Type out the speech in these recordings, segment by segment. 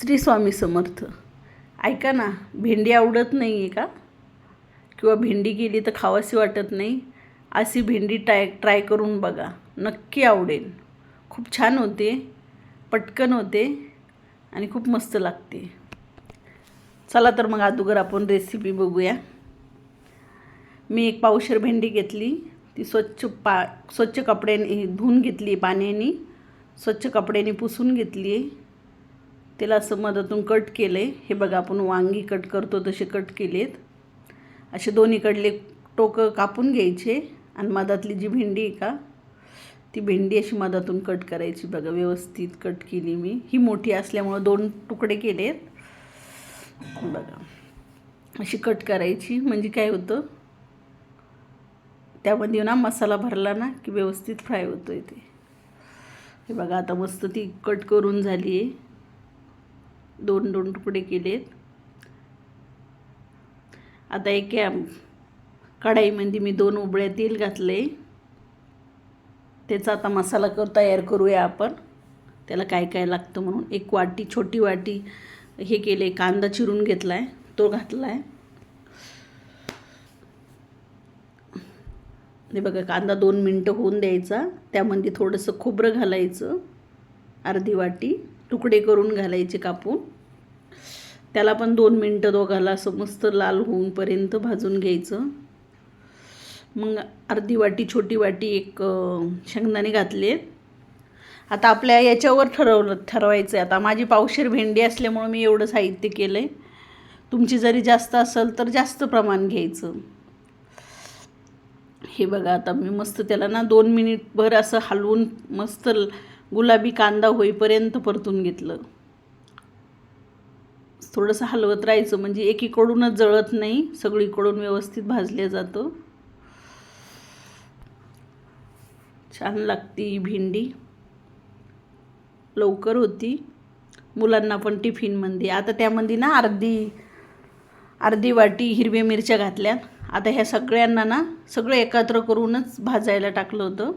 श्री स्वामी समर्थ. ऐका ना भेंडी आवडत नाही आहे का? किंवा भेंडी गेली तर खावाशी वाटत नाही? अशी भेंडी ट्राय ट्राय करून बघा. नक्की आवडेल. खूप छान होते पटकन होते आणि खूप मस्त लागते. चला तर मग अगोदर आपण रेसिपी बघूया. मी एक पावशर भेंडी घेतली. ती स्वच्छ पा स्वच्छ कपड्याने धुवून घेतली पाण्याने. स्वच्छ कपड्याने पुसून घेतली. आहे त्याला असं मधातून कट केलं आहे हे बघा आपण वांगी कट करतो तसे कट केलेत. असे दोन्हीकडले टोकं कापून घ्यायचे आणि मधातली जी भेंडी आहे का ती भेंडी अशी मधातून कट करायची. बघा व्यवस्थित कट केली मी. ही मोठी असल्यामुळं दोन तुकडे केलेत. बघा अशी कट करायची. म्हणजे काय होतं त्यामध्ये ना मसाला भरला ना की व्यवस्थित फ्राय होतो आहे ते. हे बघा आता मस्त ती कट करून झाली आहे दोन दोन तुकडे केलेत. आता एक या कढाईमध्ये मी दोन उबळ्या तेल घातले. त्याचा आता मसाला कर तयार करूया आपण. त्याला काय काय लागतं म्हणून एक वाटी छोटी वाटी हे केले कांदा चिरून घेतला आहे तो घातला आहे हे बघा कांदा दोन मिनटं होऊन द्यायचा. त्यामध्ये थोडंसं खोबरं घालायचं अर्धी वाटी. तुकडे करून घालायचे कापून. त्याला पण दोन मिनटं दोघाला असं मस्त लाल होऊनपर्यंत भाजून घ्यायचं. मग अर्धी वाटी छोटी वाटी एक शेंगदाणे घातले. आता आपल्या याच्यावर ठरवलं ठरवायचं आहे आता माझी पावशेर भेंडी असल्यामुळं मी एवढं साहित्य केलं आहे तुमची जरी जास्त असेल तर जास्त प्रमाण घ्यायचं. हे बघा आता मी मस्त त्याला ना दोन मिनिटभर असं हलवून मस्त गुलाबी कांदा होईपर्यंत परतून घेतलं. थोडंसं हलवत राहायचं. म्हणजे एकीकडूनच जळत नाही सगळीकडून व्यवस्थित भाजल्या जातं. छान लागती ही भेंडी. लवकर होती. मुलांना पण टिफिनमध्ये आता त्यामध्ये ना अर्धी अर्धी वाटी हिरव्या मिरच्या घातल्या. आता ह्या सगळ्यांना ना सगळं एकत्र करूनच भाजायला टाकलं होतं.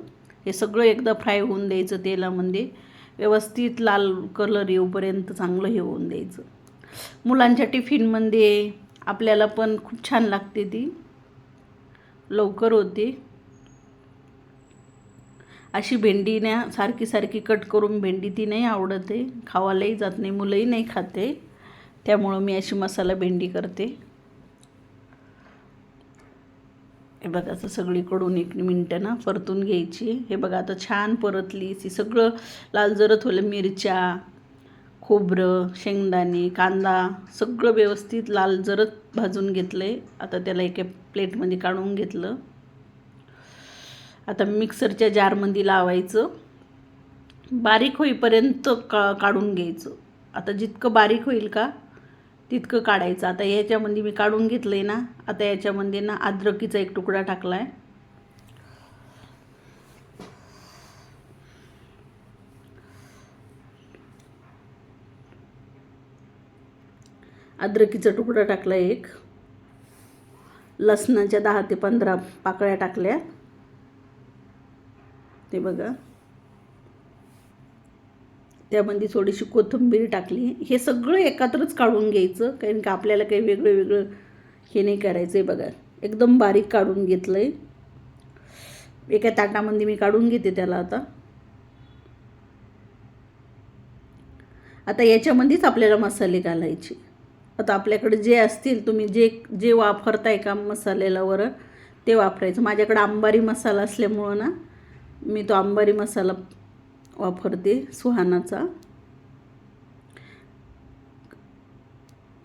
हे सगळं एकदा फ्राय होऊन द्यायचं तेलामध्ये. व्यवस्थित लाल कलर येऊपर्यंत चांगलं हे होऊन द्यायचं. मुलांच्या टिफिनमध्ये आपल्याला पण खूप छान लागते ती. लवकर होते. अशी भेंडी ना सारखी सारखी कट करून भेंडी ती नाही आवडते. खावायलाही खावालाही जात नाही मुलंही नाही खाते. त्यामुळं मी अशी मसाला भेंडी करते. हे बघा असं सगळीकडून एक मिनटं ना परतून घ्यायची. हे बघा आता छान परतली. ती सगळं लाल जरत होलं मिरच्या खोबरं शेंगदाणे कांदा सगळं व्यवस्थित लाल जरत भाजून घेतलं आहे आता त्याला एका प्लेटमध्ये काढून घेतलं. आता मिक्सरच्या जारमध्ये लावायचं. बारीक होईपर्यंत का काढून घ्यायचं. आता जितकं बारीक होईल का तितकं काढायचं. आता याच्यामध्ये मी काढून घेतलं आहे ना आता याच्यामध्ये ना अद्रकीचा एक तुकडा टाकला आहे अद्रकीचा तुकडा टाकला एक. लसणाच्या दहा ते पंधरा पाकळ्या टाकल्या. ते बघा. त्यामध्ये थोडीशी कोथिंबीर टाकली. हे सगळं एकत्रच काढून घ्यायचं कारण का आपल्याला काही वेगळं वेगळं हे नाही करायचं आहे बघा. एकदम बारीक काढून घेतलं आहे एका ताटामध्ये मी काढून घेते त्याला आता. आता याच्यामध्येच आपल्याला मसाले घालायचे. आता आपल्याकडे जे असतील तुम्ही जे जे वापरताय का मसाल्याला वर ते वापरायचं. माझ्याकडे आंबारी मसाला असल्यामुळं ना मी तो आंबारी मसाला वापरते सुहानाचा.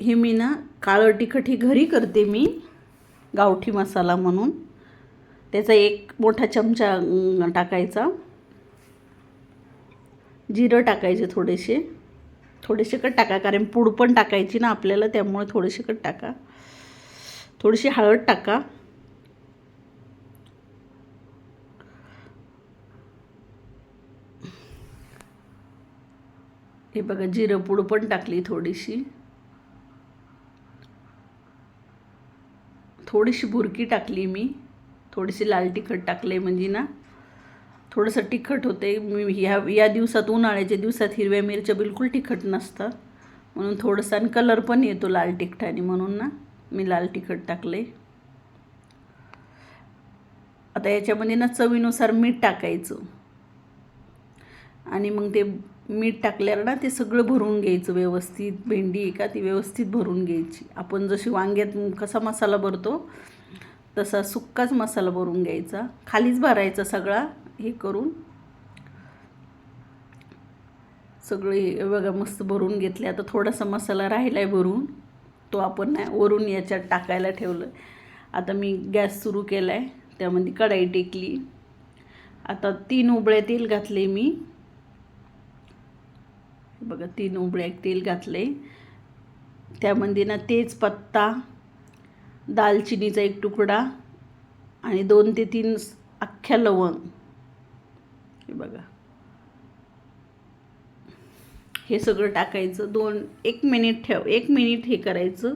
हे मी ना काळं तिखट ही घरी करते मी गावठी मसाला म्हणून. त्याचा एक मोठा चमचा टाकायचा. जिरं टाकायचे थोडेसे. थोडीशी कट टाका कारण पूड पण टाकायची ना आपल्याला त्यामुळे थोडीशी कट टाका. थोडीशी हळद टाका. हे बघा जिरं पूड पण टाकली थोडीशी. थोडीशी भुरकी टाकली मी. थोडीशी लाल तिखट टाकले म्हणजे ना. थोडंसं तिखट होते. मी ह्या या दिवसात उन्हाळ्याच्या दिवसात हिरव्या मिरच्या बिलकुल तिखट नसतात. म्हणून थोडंसं आणि कलर पण येतो लाल तिखटाने म्हणून ना. मी लाल तिखट टाकले आता याच्यामध्ये ना चवीनुसार मीठ टाकायचं. आणि मग ते मीठ टाकल्यावर ना ते सगळं भरून घ्यायचं व्यवस्थित. भेंडी आहे का ती व्यवस्थित भरून घ्यायची. आपण जशी वांग्यात कसा मसाला भरतो तसा सुक्काच मसाला भरून घ्यायचा. खालीच भरायचा सगळा. हे करून सगळे बघा मस्त भरून घेतले. आता थोडासा मसाला राहिला आहे भरून. तो आपण नाही वरून याच्यात टाकायला ठेवलं. आता मी गॅस सुरू केला आहे त्यामध्ये कढाई टेकली. आता तीन उबळे तेल घातले मी. बघा तीन उबळ्या तेल घातले. त्यामध्ये ना तेजपत्ता दालचिनीचा एक तुकडा आणि दोन ते तीन अख्ख्या लवंग. हे बघा. हे सगळं टाकायचं. दोन एक मिनिट ठेव. एक मिनिट हे करायचं.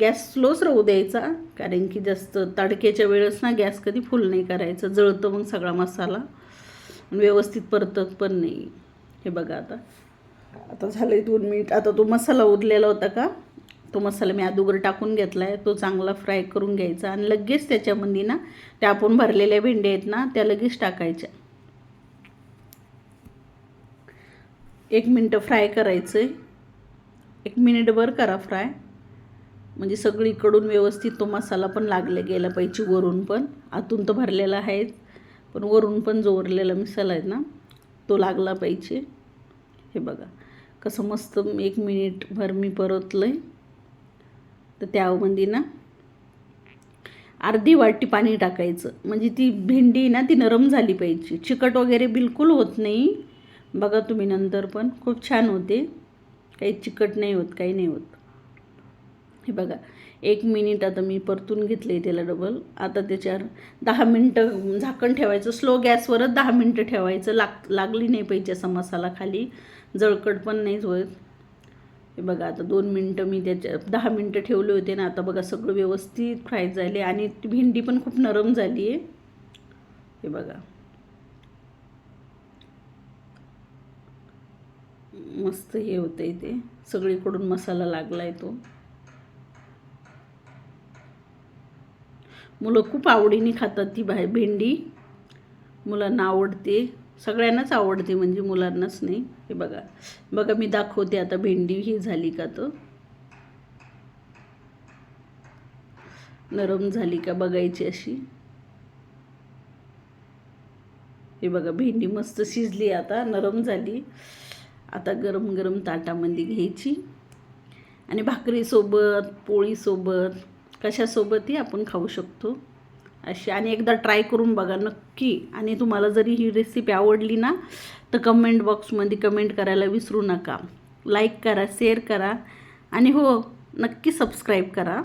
गॅस स्लोच राहू द्यायचा. कारण की जास्त तडक्याच्या वेळेस ना गॅस कधी फुल नाही करायचं. जळतं मग सगळा मसाला. व्यवस्थित परतत पण नाही. हे बघा आता. आता झालं आहे दोन मिनिट आता तो मसाला उरलेला होता का? तो मसाला मी अगोदर टाकून घेतला आहे तो चांगला फ्राय करून घ्यायचा आणि लगेच त्याच्यामध्ये ना त्या आपण भरलेल्या भेंड्या आहेत ना त्या लगेच टाकायच्या. एक मिनटं फ्राय करायचं आहे एक मिनिटभर करा फ्राय म्हणजे सगळीकडून व्यवस्थित तो मसाला पण लागला गेला पाहिजे वरून पण. आतून तर भरलेला आहे पण वरून पण जो उरलेला मसाला आहे ना तो लागला पाहिजे. हे बघा कसं मस्त एक मिनिटभर मी परतलं आहे तर त्यामध्ये ना अर्धी वाटी पाणी टाकायचं. म्हणजे ती भेंडी ना ती नरम झाली पाहिजे. चिकट वगैरे बिलकुल होत नाही. बघा तुम्ही नंतर पण. खूप छान होते. काही चिकट नाही होत काही नाही होत. हे बघा. एक मिनिट आता मी परतून घेतले त्याला डबल आता त्याच्यावर दहा मिनटं झाकण ठेवायचं. स्लो गॅसवरच दहा मिनटं ठेवायचं. लाग लागली नाही पाहिजे असा मसाला खाली. जळकट पण नाही होत. हे बघा आता दोन मिनटं मी त्याच्या दहा मिनटं ठेवले होते ना आता बघा सगळं व्यवस्थित फ्राय झाले आणि भेंडी पण खूप नरम झाली आहे. हे बघा. मस्त हे होतं आहे ते. सगळीकडून मसाला लागला आहे तो. मुलं खूप आवडीने खातात ती भाय भेंडी. मुलांना आवडते. सगळ्यांनाच आवडते म्हणजे मुलांनाच नाही. हे बघा. बघा मी दाखवते आता भेंडी ही झाली का तर. नरम झाली का बघायची अशी. हे बघा भेंडी मस्त शिजली आता नरम झाली. आता गरम गरम ताटामध्ये घ्यायची. आणि भाकरीसोबत पोळीसोबत कशासोबतही आपण खाऊ शकतो. अशी आणि एकदा ट्राय करून बघा नक्की. आणि तुम्हाला जरी ही रेसिपी आवडली ना तर कमेंट बॉक्समध्ये कमेंट करायला विसरू नका. लाईक करा शेअर करा. आणि हो नक्की सबस्क्राईब करा.